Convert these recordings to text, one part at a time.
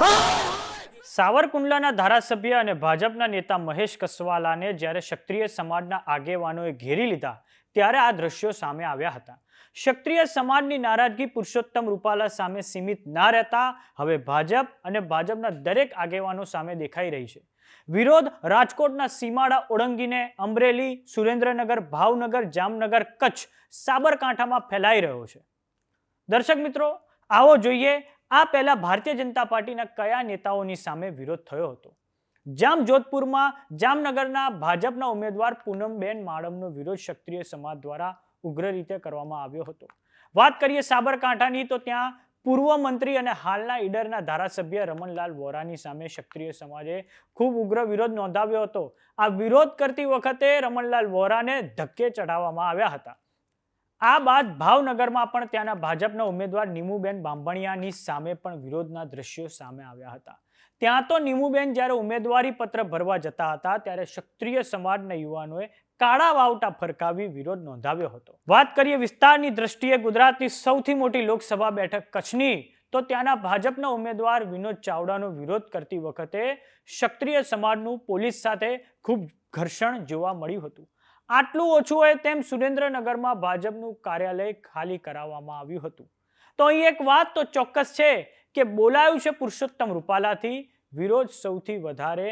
સાવરકુંડલાના ધારાસભ્ય અને ભાજપના નેતા મહેશ કસવાલાને જ્યારે ક્ષત્રિય સમાજના આગેવાનોએ ઘેરી લીધા, ત્યારે આ દ્રશ્યો સામે આવ્યા હતા. ક્ષત્રિય સમાજની નારાજગી પુરુષોત્તમ રૂપાલા સામે સીમિત ના રહેતા, હવે ભાજપ અને ભાજપના દરેક આગેવાનો સામે દેખાઈ રહી છે. વિરોધ રાજકોટના સીમાડા ઓળંગીને અમરેલી, સુરેન્દ્રનગર, ભાવનગર, જામનગર, કચ્છ, સાબરકાંઠામાં ફેલાઈ રહ્યો છે. દર્શક મિત્રો, આવો જોઈએ આ પહેલા ભારતીય જનતા પાર્ટીના કયા નેતાઓની સામે વિરોધ થયો હતો? જામ જોધપુરમાં જામનગરના ભાજપના ઉમેદવાર પૂનમબેન માડમનો વિરોધ ક્ષત્રિય સમાજ દ્વારા ઉગ્ર રીતે કરવામાં આવ્યો હતો. વાત કરીએ સાબરકાંઠાની, તો ત્યાં પૂર્વ મંત્રી અને હાલના ઈડરના ધારાસભ્ય રમણલાલ વોરાની સામે ક્ષત્રિય સમાજે ખૂબ ઉગ્ર વિરોધ નોંધાવ્યો હતો. આ વિરોધ કરતી વખતે રમણલાલ વોરાને ધક્કે ચઢાવવામાં આવ્યા હતા. આ બાદ ભાવનગરમાં પણ ત્યાંના ભાજપના ઉમેદવાર નીમુબેન બાંભણિયાની સામે પણ વિરોધના દ્રશ્યો સામે આવ્યા હતા. ત્યાં તો નીમુબેન જ્યારે ઉમેદવારી પત્ર ભરવા જતા હતા, ત્યારે ક્ષત્રિય સમાજના યુવાનોએ કાળા વાવટા ફરકાવી વિરોધ નોંધાવ્યો હતો. વાત કરીએ વિસ્તારની દ્રષ્ટિએ, ગુજરાતની સૌથી મોટી લોકસભા બેઠક કચ્છની, તો ત્યાંના ભાજપના ઉમેદવાર વિનોદ ચાવડાનો વિરોધ કરતી વખતે ક્ષત્રિય સમાજનું પોલીસ સાથે ખૂબ ઘર્ષણ જોવા મળ્યું હતું. આટલું ઓછું હોય તેમ સુરેન્દ્રનગરમાં ભાજપનું કાર્યાલય ખાલી કરાવવામાં આવ્યું હતું. તો અહીં એક વાત તો ચોક્કસ છે કે બોલાયું છે પુરુષોત્તમ રૂપાલાથી. વિરોધ સૌથી વધારે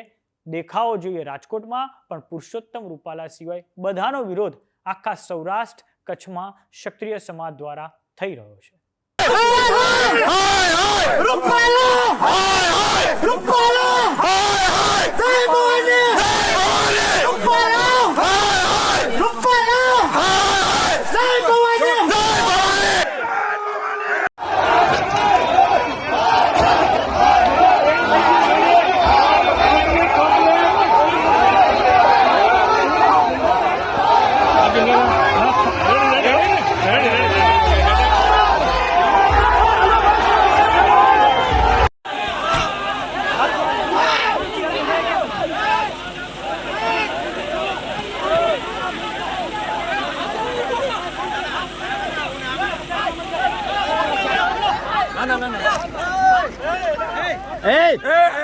દેખાવો જોઈએ રાજકોટમાં, પણ પુરુષોત્તમ રૂપાલા સિવાય બધાનો વિરોધ આખા સૌરાષ્ટ્ર કચ્છમાં ક્ષત્રિય સમાજ દ્વારા થઈ રહ્યો છે. Anna, Anna. Ei! Ei! Ei!